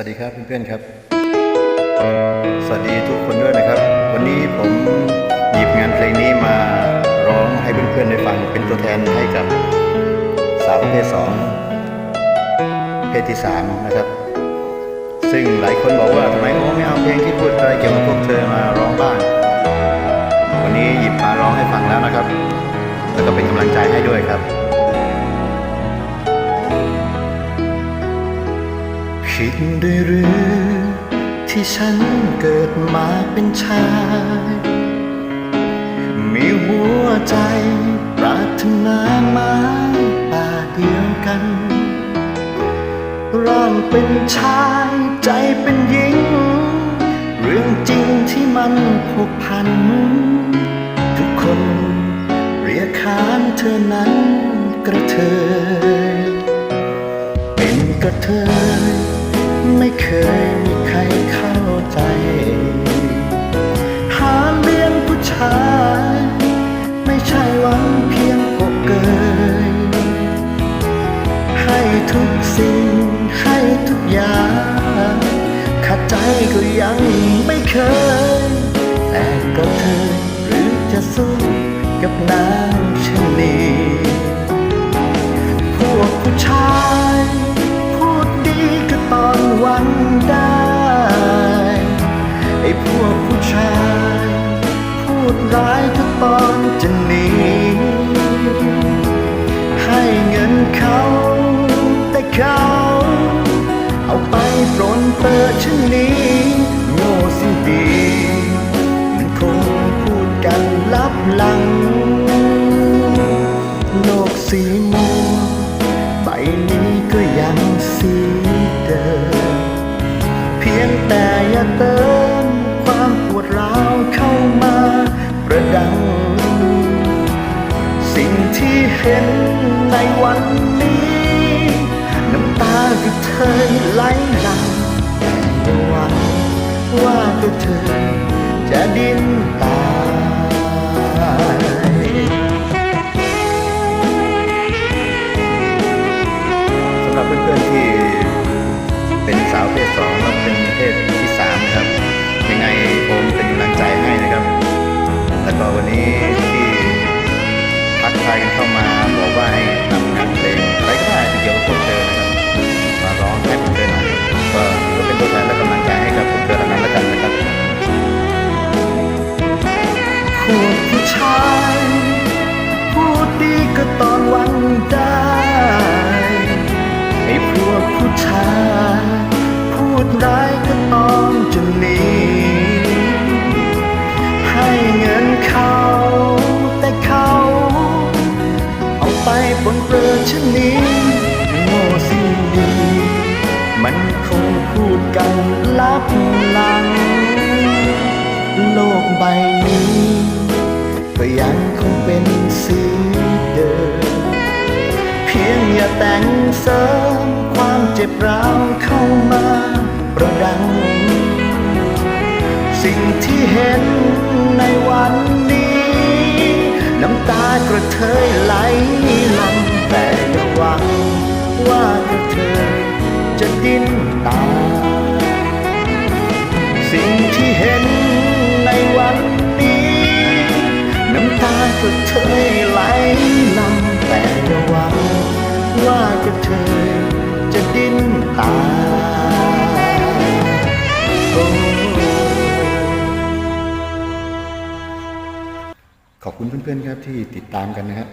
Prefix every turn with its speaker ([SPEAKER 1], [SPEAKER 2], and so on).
[SPEAKER 1] วัสดีครับเพื่อนๆครับ สวัสดีทุกคนด้วยนะครับ วันนี้ผมหยิบงานเพลงนี้มาร้องให้เพื่อนๆได้ฟังเป็นตัวแทนให้กับสาวประเภทสองเพศที่สามนะครับ ซึ่งหลายคนบอกว่าทำไมโอ้ไม่เอาเพลงที่พูดอะไรเกี่ยวกับพวกเธอมาร้องบ้าง วันนี้หยิบมาร้องให้ฟังแล้วนะครับ แล้วก็เป็นกำลังใจให้ด้วยครับ ผิดด้วยหรือ ที่ฉันเกิดมาเป็นชาย มีหัวใจปรารถนามาป่าเดียวกัน ร่างเป็นชายใจเป็นหญิง เรื่องจริงที่มันผูกพัน ทุกคนเรียกขานเธอนั้นกระเทยเป็นกระเทย ไม่เคยมีใครเข้าใจ หาเลี้ยงผู้ชาย ไม่ใช่หวังเพียงกบเกย ให้ทุกสิ่งให้ทุกอย่าง ขัดใจก็ยังไม่เคย ร้ายทุกตอนจะหนีให้เงินเขา แต่เขา เอาไปปรนเปิดชนี ประดัง สิ่งที่เห็นในวันนี้ น้ำตาที่เธอไหลหลังแต่หวังว่าตัวเธอจะดิ้นตายสำหรับเพื่อนๆที่เป็นสาวเพศสองแล้วเป็นเพศ นี้ที่ทักทายกันเข้ามาบอกว่าให้นำงานเพลงอะไรก็ได้ที่เกี่ยวกับพวกเธอนะครับมาร้องให้พวกเธอหน่อยก็ถือว่าเป็นตัวแทนและกำลังใจให้กับพวกเธอเหล่านั้นแล้วกันนะครับพวกผู้ชายพูดดีก็ตอนวันได้ไอ้พวกผู้ชายพูดร้ายก็ตอนจะหนีให้ เงินเขา แต่เขาเอาไปปนเปื้อนชนนี้โง่สิดีมันคงพูดกันลับหลัง โลกใบนี้ ก็ยังคงเป็นสีเดิม เพียงอย่าแต่งเสริมความเจ็บร้าวเข้ามาประดัง สิ่งที่เห็นในวันนี้ น้ำตากระเทยไหลหลังแต่อย่าหวังว่ากระเทยจะดิ้นตา สิ่งที่เห็นในวันนี้ น้ำตากระเทยไหลลำแต่อย่าหวังว่ากระเทย ขอบคุณเพื่อนๆครับที่ติดตามกันนะครับ